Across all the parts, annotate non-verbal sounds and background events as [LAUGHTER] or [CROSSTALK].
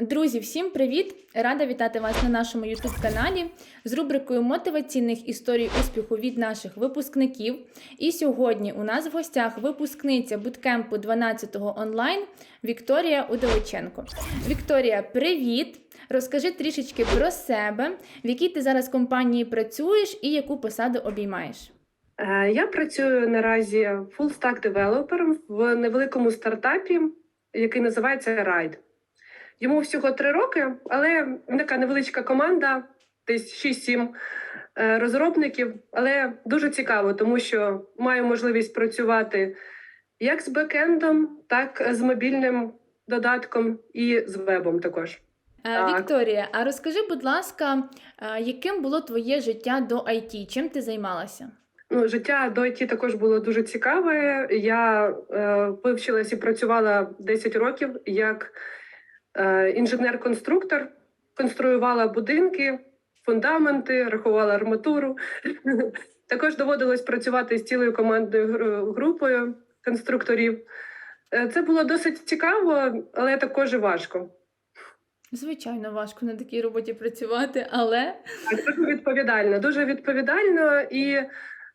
Друзі, всім привіт! Рада вітати вас на нашому youtube каналі з рубрикою мотиваційних історій успіху від наших випускників. І сьогодні у нас в гостях випускниця буткемпу 12-го онлайн Вікторія Удовиченко. Вікторія, привіт! Розкажи трішечки про себе, в якій ти зараз компанії працюєш і яку посаду обіймаєш. Е, Я працюю наразі full-stack девелопером в невеликому стартапі, який називається Ride. Йому всього три роки, але така невеличка команда, десь 6-7 е, розробників. Але дуже цікаво, тому що маю можливість працювати як з бекендом, так з мобільним додатком і з вебом також. Е, Так. Вікторія, а розкажи, будь ласка, е, яким було твоє життя до IT? Чим ти займалася? Ну, життя до ІТ також було дуже цікаве. Я е, вивчилась і працювала 10 років як інженер-конструктор, конструювала будинки, фундаменти, рахувала арматуру. [LAUGHS] Також доводилось працювати з цілою командною групою конструкторів. Е, Це було досить цікаво, але також і важко. Звичайно, важко на такій роботі працювати, але Дуже відповідально, дуже відповідально. І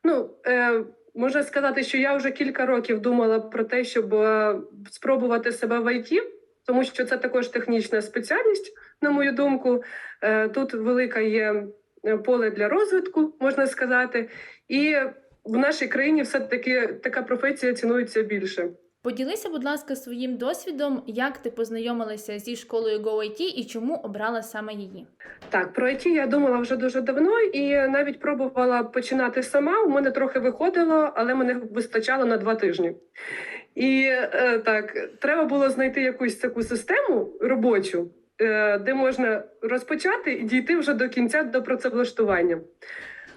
ну, е, можна сказати, що я вже кілька років думала про те, щоб е, спробувати себе в ІТ, тому що це також технічна спеціальність, на мою думку. Е, тут велике є е, поле для розвитку, можна сказати. І в нашій країні все-таки така професія цінується більше. поділися, будь ласка, своїм досвідом, як ти познайомилася зі школою GoIT і чому обрала саме її. Так, про IT я думала вже дуже давно і навіть пробувала починати сама. У мене трохи виходило, але мене вистачало на два тижні. І е, так, треба було знайти якусь таку систему робочу, е, де можна розпочати і дійти вже до кінця до працевлаштування.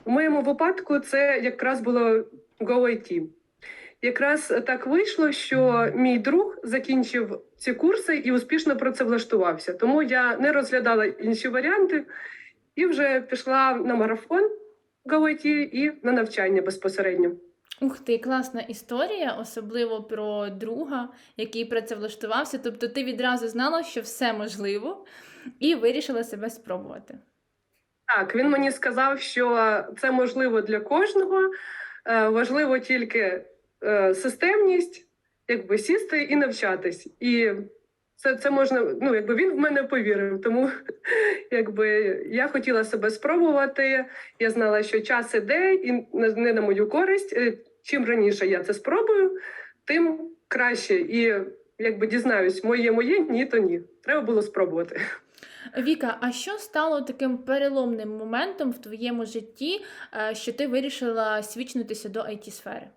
У моєму випадку це якраз було GoIT. Якраз так вийшло, що мій друг закінчив ці курси і успішно працевлаштувався. Тому я не розглядала інші варіанти і вже пішла на марафон GoIT і на навчання безпосередньо. Ух ти, класна історія, особливо про друга, який працевлаштувався. Тобто ти відразу знала, що все можливо, і вирішила себе спробувати. Так, він мені сказав, що це можливо для кожного. Е, Важливо тільки е, системність, якби сісти і навчатись. І це, це можна, ну якби він в мене повірив. Тому [LAUGHS] якби я хотіла себе спробувати. Я знала, що час іде, і не не на мою користь. Чим раніше я це спробую, тим краще. І якби дізнаюсь, моє моє, ні, то ні. Треба було спробувати. Віка, а що стало таким переломним моментом в твоєму житті, е, що ти вирішила свічнутися до it сфери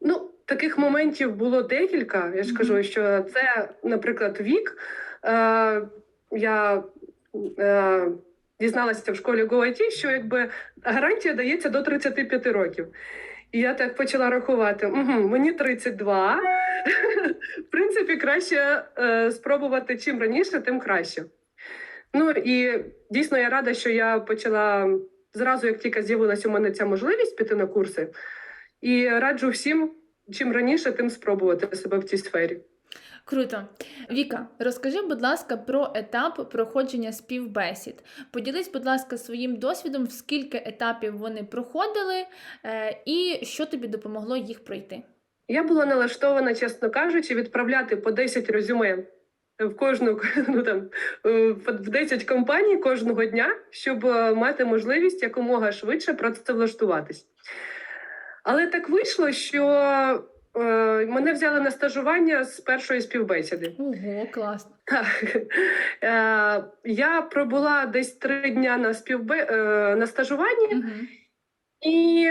Ну, таких моментів було декілька. Я ж кажу, що це, наприклад, вік. Е, я е, дізналася в школі GoIT, що якби гарантія дається до 35 років. І я так почала рахувати: угу, мені 32. В принципі, краще е, спробувати чим раніше, тим краще. Ну і дійсно я рада, що я почала зразу, як тільки з'явилася у мене ця можливість піти на курси. І раджу всім, чим раніше, тим спробувати себе в цій сфері. Круто. Віка, розкажи, будь ласка, про етап проходження співбесід. Поділись, будь ласка, своїм досвідом, в скільки етапів вони проходили, е, і що тобі допомогло їх пройти. Я була налаштована, чесно кажучи, відправляти по 10 резюме в кожну ну, там, е, в 10 компаній кожного дня, щоб е, мати можливість якомога швидше працевлаштуватись. Але так вийшло, що мене взяли на стажування з першої співбесіди. Ого, класно. Так. Е, я пробула десь три дня на співбе... е, на стажуванні, Угу. і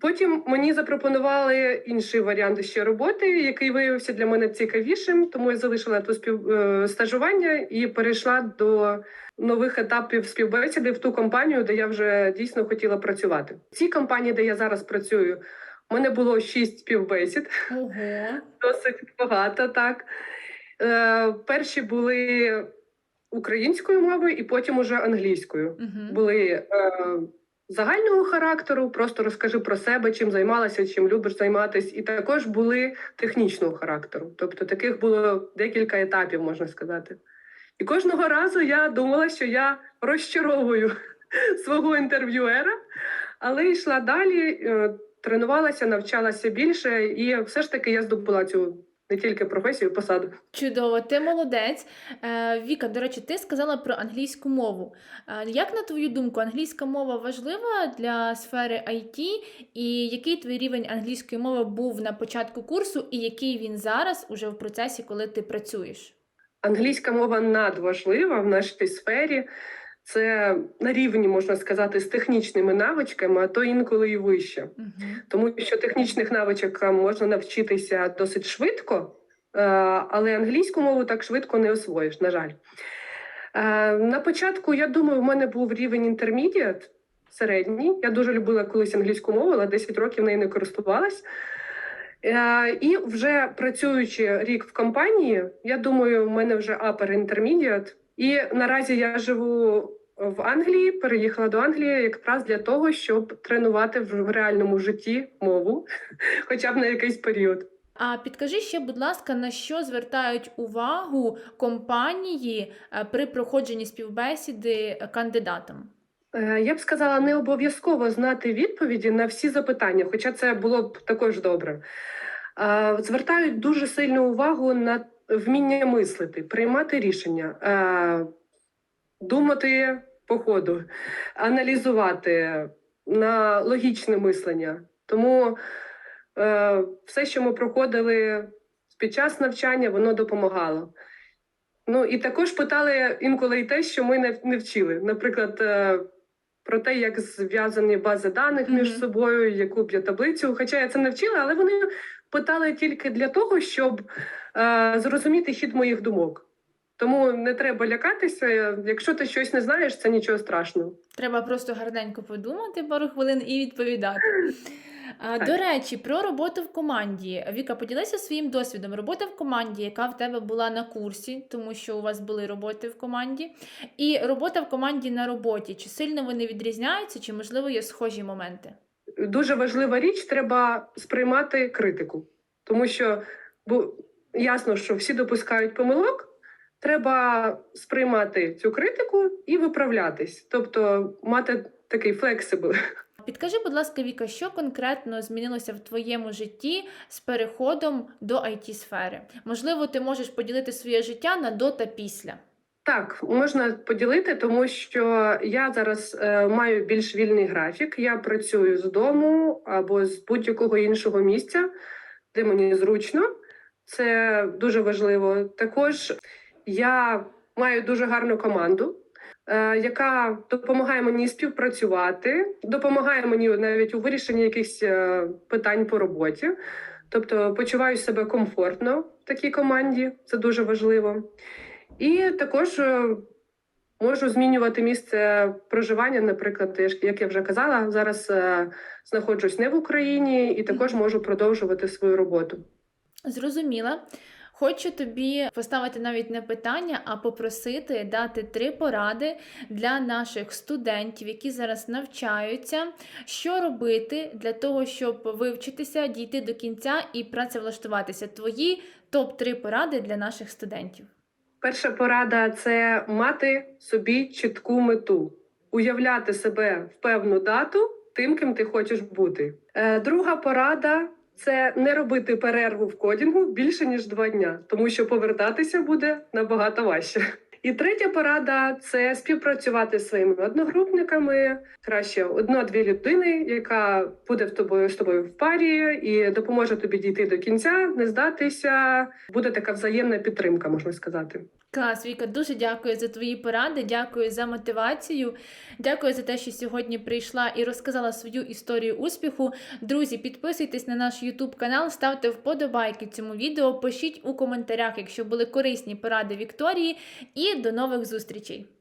потім мені запропонували інший варіант ще роботи, який виявився для мене цікавішим. Тому я залишила ту спів... е, стажування і перейшла до нових етапів співбесіди в ту компанію, де я вже дійсно хотіла працювати. В цій компанії, де я зараз працюю, у мене було шість співбесід Ого. досить багато, так. Е, перші були українською мовою, і потім уже англійською. Угу. Були е, загального характеру, просто розкажи про себе, чим займалася, чим любиш займатися, і також були технічного характеру. Тобто таких було декілька етапів, можна сказати. І кожного разу я думала, що я розчаровую [LAUGHS] свого інтерв'юера, але йшла далі, е, тренувалася, навчалася більше, і все ж таки я здобула цю не тільки професію, посаду. Чудово, ти молодець. Е, Віка, до речі, ти сказала про англійську мову. Е, Як на твою думку, англійська мова важлива для сфери IT? І який твій рівень англійської мови був на початку курсу, і який він зараз уже в процесі, коли ти працюєш? Англійська мова надважлива в нашій сфері. Це на рівні, можна сказати, з технічними навичками, а то інколи і вище. Угу. Тому що технічних навичок е, можна навчитися досить швидко, е, але англійську мову так швидко не освоїш, на жаль. Е, На початку, я думаю, в мене був рівень інтермідіат середній. Я дуже любила колись англійську мову, але 10 років нею не користувалась. І вже працюючи рік в компанії, я думаю, в мене вже upper intermediate. І наразі я живу в Англії, переїхала до Англії якраз для того, щоб тренувати в реальному житті мову, [LAUGHS] хоча б на якийсь період. А підкажи ще, будь ласка, на що звертають увагу компанії е, при проходженні співбесіди кандидатам? Е, Я б сказала, не обов'язково знати відповіді на всі запитання, хоча це було б також добре. Звертають дуже сильну увагу на вміння мислити, приймати рішення, е, думати по ходу, аналізувати на логічне мислення. Тому е, все, що ми проходили під час навчання, воно допомагало. Ну і також питали інколи й те, що ми не, не вчили. Наприклад, е, про те, як зв'язані бази даних між Мгм. собою, яку б я таблицю. Хоча я це не вчила, але вони питали тільки для того, щоб е, зрозуміти хід моїх думок. Тому не треба лякатися. Якщо ти щось не знаєш, це нічого страшного. Треба просто гарненько подумати пару хвилин і відповідати. А, До речі, про роботу в команді. Віка, поділися своїм досвідом. Робота в команді, яка в тебе була на курсі, тому що у вас були роботи в команді, і робота в команді на роботі. Чи сильно вони відрізняються, чи можливо є схожі моменти? дуже важлива річ треба сприймати критику, тому що бо ясно, що всі допускають помилок. Треба сприймати цю критику і виправлятись, тобто мати такий флексибл. Підкажи, будь ласка, Віка, що конкретно змінилося в твоєму житті з переходом до it сфери Можливо, ти можеш поділити своє життя на до та після. Так, можна поділити, тому що я зараз е, маю більш вільний графік. Я працюю з дому або з будь-якого іншого місця, де мені зручно. Це дуже важливо. Також я маю дуже гарну команду, е, яка допомагає мені співпрацювати, допомагає мені навіть у вирішенні якихось е, питань по роботі. Тобто почуваю себе комфортно в такій команді, це дуже важливо. І також е, можу змінювати місце проживання. Наприклад, як я вже казала, зараз знаходжусь не в Україні і також можу продовжувати свою роботу. Зрозуміла. Хочу тобі поставити навіть не питання, а попросити дати три поради для наших студентів, які зараз навчаються, що робити для того, щоб вивчитися, дійти до кінця і працевлаштуватися. Твої топ-3 поради для наших студентів. Перша порада це мати собі чітку мету, уявляти себе в певну дату тим, ким ти хочеш бути. Е, Друга порада це не робити перерву в кодінгу більше ніж два дня, тому що повертатися буде набагато важче. І третя порада це співпрацювати з своїми одногрупниками, краще одна-дві людини, яка буде в тобою з тобою в парі і допоможе тобі дійти до кінця, не здатися. Буде така взаємна підтримка, можна сказати. Клас, Віка, дуже дякую за твої поради, дякую за мотивацію. Дякую за те, що сьогодні прийшла і розказала свою історію успіху. Друзі, підписуйтесь на наш YouTube канал, ставте вподобайки цьому відео, пишіть у коментарях, якщо були корисні поради Вікторії. І до нових зустрічей!